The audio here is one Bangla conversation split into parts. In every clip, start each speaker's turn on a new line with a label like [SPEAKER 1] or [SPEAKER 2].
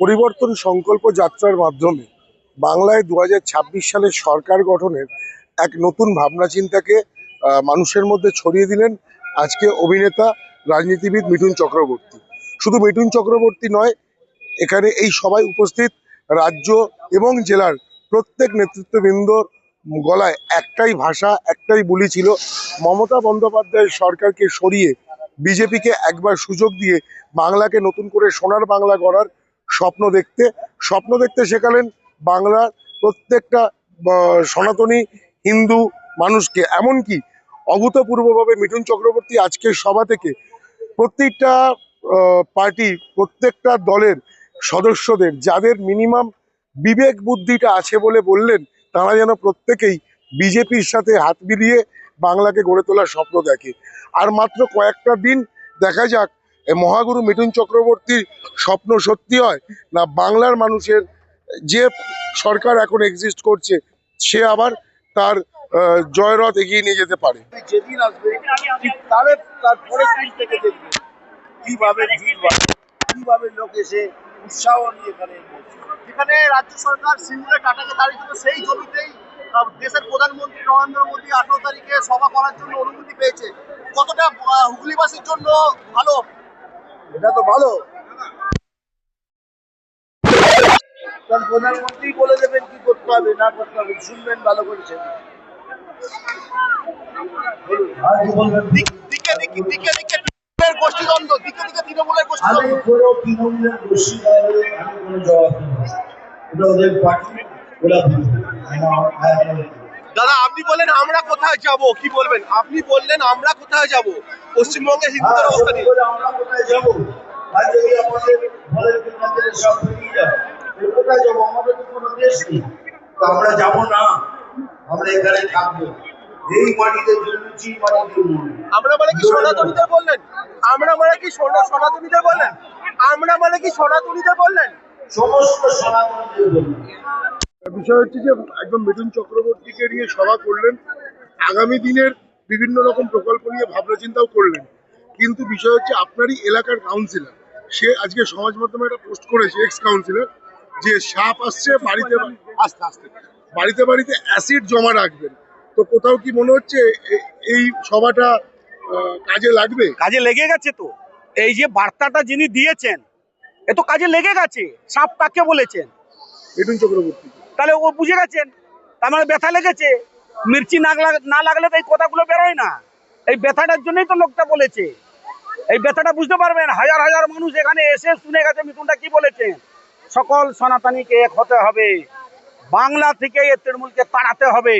[SPEAKER 1] পরিবর্তন সংকল্প যাত্রার মাধ্যমে বাংলায় দু সালের সরকার গঠনের এক নতুন ভাবনা চিন্তাকে মানুষের মধ্যে ছড়িয়ে দিলেন আজকে অভিনেতা, রাজনীতিবিদ মিঠুন চক্রবর্তী। শুধু মিঠুন চক্রবর্তী নয়, এখানে এই সবাই উপস্থিত রাজ্য এবং জেলার প্রত্যেক নেতৃত্ববৃন্দর গলায় একটাই ভাষা, একটাই বুলি ছিল, মমতা বন্দ্যোপাধ্যায়ের সরকারকে সরিয়ে বিজেপিকে একবার সুযোগ দিয়ে বাংলাকে নতুন করে সোনার বাংলা গড়ার স্বপ্ন দেখতে। স্বপ্ন দেখতে শেখালেন বাংলার প্রত্যেকটা সনাতনী হিন্দু মানুষকে। এমনকি অভূতপূর্বভাবে মিঠুন চক্রবর্তী আজকের সভা থেকে প্রত্যেকটা পার্টি, প্রত্যেকটা দলের সদস্যদের, যাদের মিনিমাম বিবেক বুদ্ধিটা আছে বলে বললেন, তারা যেন প্রত্যেকেই বিজেপির সাথে হাত মিলিয়ে বাংলাকে গড়ে তোলার স্বপ্ন দেখে। আর মাত্র কয়েকটা দিন দেখা যাক এ মহাগুরু মিঠুন চক্রবর্তীর স্বপ্ন সত্যি হয় না বাংলার মানুষের যে সরকার এখন এক্সিস্ট করছে, সে আবার তার জয়রথ এগিয়ে নিয়ে যেতে পারে।
[SPEAKER 2] লোক এসে উৎসাহ নিয়ে এখানে
[SPEAKER 3] রাজ্য সরকার সেই জমিতেই দেশের প্রধানমন্ত্রী নরেন্দ্র আঠারো তারিখে সভা করার জন্য অনুমতি পেয়েছে। কতটা হুগলিবাসীর জন্য ভালো
[SPEAKER 2] এটা তো ভালো। প্রধানমন্ত্রী বলে দেবেন কি করতে হবে, না করতে হবে, শুনবেন ভালো করেছেন
[SPEAKER 3] দিক- দিকে গোষ্ঠীদ্বন্দ্ব দিকে দিকে তৃণমূলের দাদা আপনি বললেন আমরা কোথায় যাব? কি বলবেন? আপনি বললেন আমরা কোথায় যাব? পশ্চিমবঙ্গে হিন্দুদের অবস্থা নিয়ে।
[SPEAKER 2] আমরা কোথায় যাব? আমরা যাব না। আমরা এখানে থাকব। এই মাটিতে জন্মেছি মাটিতে
[SPEAKER 3] আমরা মানে কি সনাতনীদের বললেন? আমরা মানে কি সোনা- সনাতনীদের বললেন? আমরা মানে কি সনাতনীদের বললেন?
[SPEAKER 2] সমস্ত সনাতনদের বলব
[SPEAKER 1] বিষয় হচ্ছে যে একদম মিঠুন চক্রবর্তীকে নিয়ে সভা করলেন আগামী দিনের বিভিন্ন রকম প্রকল্প নিয়ে ভাবনা চিন্তাও করলেন। কিন্তু বিষয় হচ্ছে আপনারই এলাকার কাউন্সিলর সে আজকে সমাজ মাধ্যমে একটা পোস্ট করেছে এক্স কাউন্সিলর যে সাপ আসছে বাড়িতে আস্তে আস্তে। বাড়িতে বাড়িতে অ্যাসিড জমা রাখবেন। তো কোথাও কি মনে হচ্ছে এই সভাটা কাজে লাগবে?
[SPEAKER 4] কাজে লেগে গেছে তো। এই যে বার্তাটা যিনি দিয়েছেন এ তো কাজে লেগে গেছে। সাপ কাকে বলেছেন?
[SPEAKER 1] মিঠুন চক্রবর্তী
[SPEAKER 4] তাহলে ও বুঝে গেছেন? তার মানে ব্যথা লেগেছে। মির্চি না না লাগলে তো এই কথাগুলো বেরোয় না। এই ব্যথাটার জন্যই তো লোকটা বলেছে। এই ব্যথাটা বুঝতে পারবেন, হাজার হাজার মানুষ এখানে এসে শুনে গেছে মিথুনটা কি বলেছেন সকল সনাতনীকে এক হতে হবে। বাংলা থেকে এই তৃণমূলকে তাড়াতে হবে।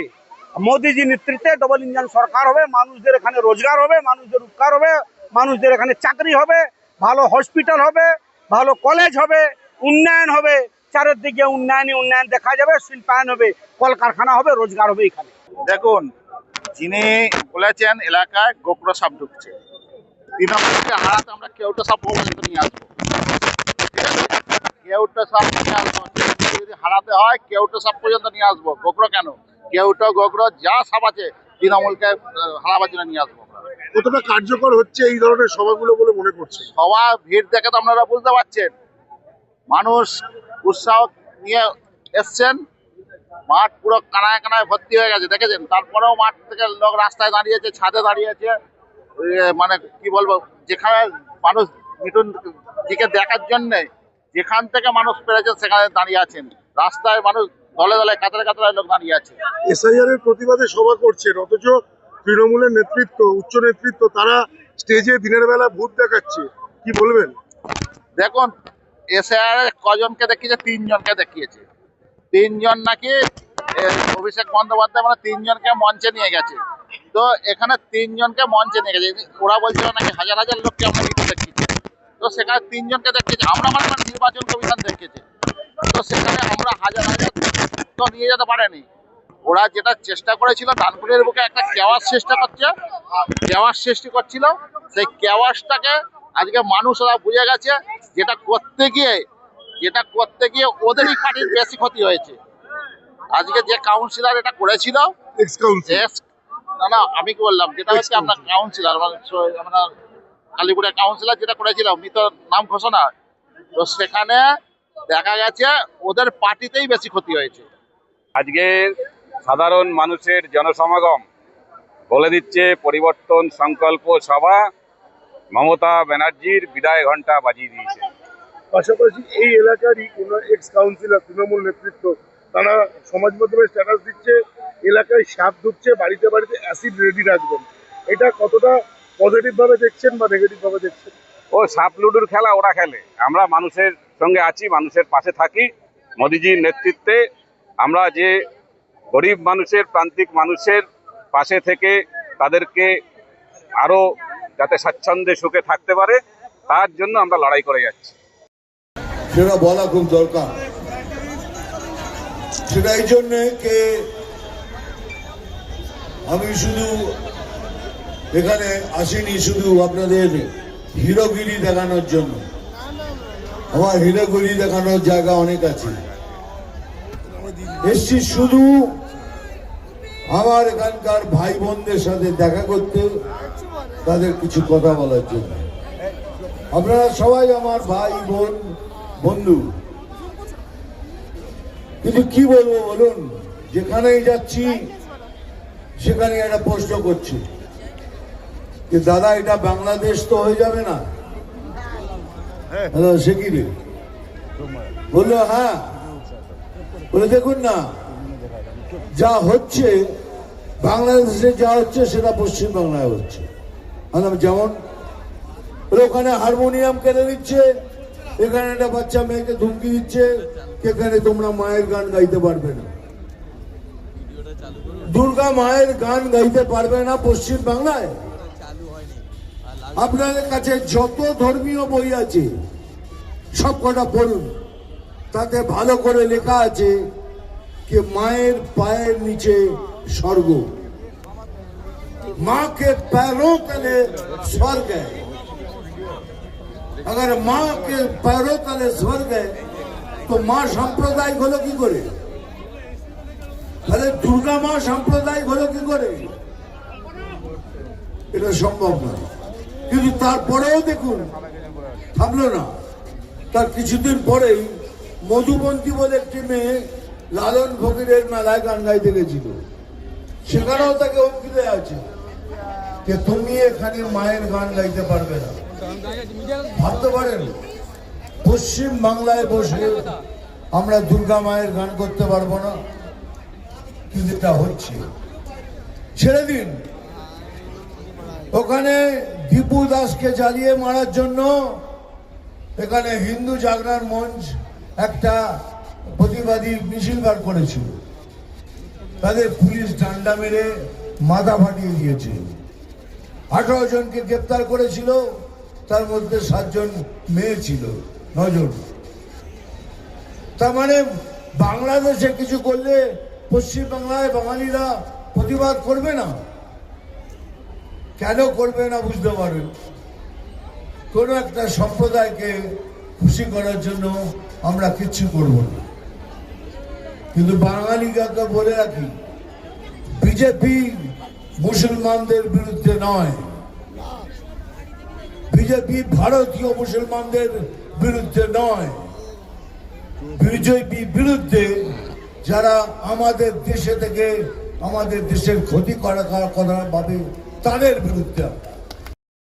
[SPEAKER 4] মোদিজি নেতৃত্বে ডবল ইঞ্জিন সরকার হবে, মানুষদের এখানে রোজগার হবে, মানুষদের উপকার হবে, মানুষদের এখানে চাকরি হবে, ভালো হসপিটাল হবে, ভালো কলেজ হবে, উন্নয়ন হবে। চারিদিকে উন্নয়নই উন্নয়ন দেখা যাবে শিল্পায়ন হবে কলকারখানা হবে রোজগার হবে এখানে।
[SPEAKER 5] দেখুন যিনি বলেছেন এলাকায় গোপ্র সাপ ঢুকছে। তৃণমূলকে হারাতে আমরা কেউটা সাপ পর্যন্ত নিয়ে আসব। কেউটা সাপ নিয়ে আসব। যদি হারাতে হয় কেউটা সাপ পর্যন্ত নিয়ে আসব। গোগ্র কেন? কেউটো গোগ্র যা সাপ আছে তৃণমূলকে হারাবার জন্য নিয়ে আসব আমরা।
[SPEAKER 1] কতটা কার্যকর হচ্ছে এই ধরনের সভাগুলো বলে মনে করছে
[SPEAKER 5] সবার ভিড় দেখে তো আপনারা বুঝতে পারছেন। মানুষ উৎসাহ নিয়ে এসছেন। মাঠ পুরো কানায় কানায় ভর্তি হয়ে গেছে দেখেছেন? তারপরেও মাঠ থেকে লোক রাস্তায় দাঁড়িয়েছে ছাদে দাঁড়িয়েছে। মানে কি বলব যেখানে মানুষ মিঠুন দিকে দেখার জন্যে যেখান থেকে মানুষ পেরেছে সেখানে দাঁড়িয়ে আছেন। রাস্তায় মানুষ দলে দলে কাতারে কাতারে লোক দাঁড়িয়ে আছে।
[SPEAKER 1] এসআইআর এর প্রতিবাদে সভা করছেন অথচ তৃণমূলের নেতৃত্ব উচ্চ নেতৃত্ব তারা স্টেজে দিনের বেলা ভূত দেখাচ্ছে। কি বলবেন?
[SPEAKER 5] দেখুন এসআর কজনকে দেখিয়েছে তিনজনকে দেখিয়েছে। তিনজন নাকি অভিষেক বন্দ্যোপাধ্যায় মানে তিনজনকে মঞ্চে নিয়ে গেছে। তো এখানে তিনজনকে মঞ্চে নিয়ে গেছে। ওরা বলছিল নাকি হাজার হাজার লোককে আমরা ভিডিও দেখিয়েছি তো সেখানে তিনজনকে দেখিয়েছে। আমরা মানে মানে নির্বাচন কমিশন দেখিয়েছে। তো সেখানে আমরা হাজার হাজার তো নিয়ে যেতে পারেনি। ওরা যেটা চেষ্টা করেছিল ডানকুনির বুকে একটা কেওয়াস চেষ্টা করছে। কেওয়াস সৃষ্টি করছিল। সেই কেওয়াসটাকে আজকে মানুষ ওরা বুঝে গেছে। যেটা করতে গিয়ে যেটা করতে গিয়ে ওদেরই পার্টির বেশি ক্ষতি হয়েছে। আজকে যে কাউন্সিলর এটা করেছিল
[SPEAKER 1] এক্স
[SPEAKER 5] না না আমি কি বললাম যেটা হচ্ছে আপনার কাউন্সিলর আপনার কালীপুরের কাউন্সিলর যেটা করেছিল মৃত নাম ঘোষণা তো সেখানে দেখা গেছে ওদের পার্টিতেই বেশি ক্ষতি হয়েছে।
[SPEAKER 6] আজকে সাধারণ মানুষের জনসমাগম বলে দিচ্ছে পরিবর্তন সংকল্প সভা মমতা ব্যানার্জির বিদায় ঘণ্টা বাজিয়ে দিয়েছে।
[SPEAKER 1] পাশাপাশি এই এলাকারই কোন এক্স কাউন্সিলর তৃণমূল নেতৃত্ব তারা সমাজ মাধ্যমে স্ট্যাটাস দিচ্ছে এলাকায় সাপ ঢুকছে বাড়িতে বাড়িতে অ্যাসিড রেডি রাখবেন। এটা কতটা পজিটিভ ভাবে দেখছেন বা নেগেটিভ ভাবে দেখছেন?
[SPEAKER 6] ও সাপ লুডুর খেলা ওরা খেলে। আমরা মানুষের সঙ্গে আছি মানুষের পাশে থাকি। মোদিজির নেতৃত্বে আমরা যে গরিব মানুষের প্রান্তিক মানুষের পাশে থেকে তাদেরকে আরও যাতে স্বাচ্ছন্দ্যে সুখে থাকতে পারে, তার জন্য আমরা লড়াই করে যাচ্ছি।
[SPEAKER 7] সেটা বলা খুব দরকার। সেটা এই জন্যে কে আমি শুধু এখানে আসিনি, শুধু আপনাদের হিরোগিরি দেখানোর জন্য। আমার হিরোগিরি দেখানোর জায়গা অনেক আছে। এসছি শুধু আমার এখানকার ভাই বোনদের সাথে দেখা করতে তাদের কিছু কথা বলার জন্য। আপনারা সবাই আমার ভাই বোন বন্ধু। কিন্তু কি বলব বলুন, যেখানেই যাচ্ছি, সেখানে একটা প্রশ্ন করছি যে, দাদা, এটা বাংলাদেশ তো হয়ে যাবে না? সে কি বলল হ্যাঁ। বলে, দেখুন না। যা হচ্ছে, বাংলাদেশে যা হচ্ছে, সেটা পশ্চিমবাংলায় হচ্ছে। যেমন ওখানে হারমোনিয়াম কেড়ে দিচ্ছে, এখানে একটা বাচ্চা মেয়েকে ধুমকি দিচ্ছে এখানে তোমরা মায়ের গান গাইতে পারবে না। দুর্গা মায়ের গান গাইতে পারবে না পশ্চিম বাংলায় আপনাদের কাছে যত ধর্মীয় বই আছে সব কটা পড়ুন। তাতে ভালো করে লেখা আছে कि मायर पायर नीचे स्वर्ग माँ के पैरों तले स्वर्ग है अगर माँ के पैरों तले स्वर्ग है তো মা সাম্প্রদায়িক হলো কি করে তাহলে দুর্গা মা সাম্প্রদায়িক হলো কি করে এটা সম্ভব নয় কিন্তু তারপরেও দেখুন থামলো না তার কিছুদিন পরেই মধুবন্তী বলে একটি মেয়ে লালন ফকিরের মেলায় গান গাইতে গেছিল। সেখানেও তাকে হুমকি দেওয়া আছে যে তুমি এখানে মায়ের গান গাইতে পারবে না। ভাবতে পারেন, পশ্চিম বাংলায় বসে আমরা দুর্গা মায়ের গান করতে পারব না। কিন্তু এটা হচ্ছে। ছেড়ে দিন। ওখানে দীপু দাসকে জ্বালিয়ে মারার জন্য এখানে হিন্দু জাগরণ মঞ্চ একটা প্রতিবাদী মিছিল বার করেছিল। তাদের পুলিশ ডান্ডা মেরে মাথা ফাটিয়ে দিয়েছে। আঠারো জনকে গ্রেপ্তার করেছিল, তার মধ্যে সাতজন মেয়ে ছিল, নজন। তার মানে বাংলাদেশে কিছু করলে পশ্চিম বাংলায় বাঙালিরা প্রতিবাদ করবে না? কেন করবে না বুঝতে পারবেন কোনো একটা সম্প্রদায়কে খুশি করার জন্য আমরা কিচ্ছু করব না। কিন্তু বাঙালিকে বলে রাখি, বিজেপি মুসলমানদের বিরুদ্ধে নয়। বিজেপি ভারতীয় মুসলমানদের বিরুদ্ধে নয়। বিজেপি বিরুদ্ধে যারা আমাদের দেশে থেকে আমাদের দেশের ক্ষতি করা কথা ভাবে, তাদের বিরুদ্ধে।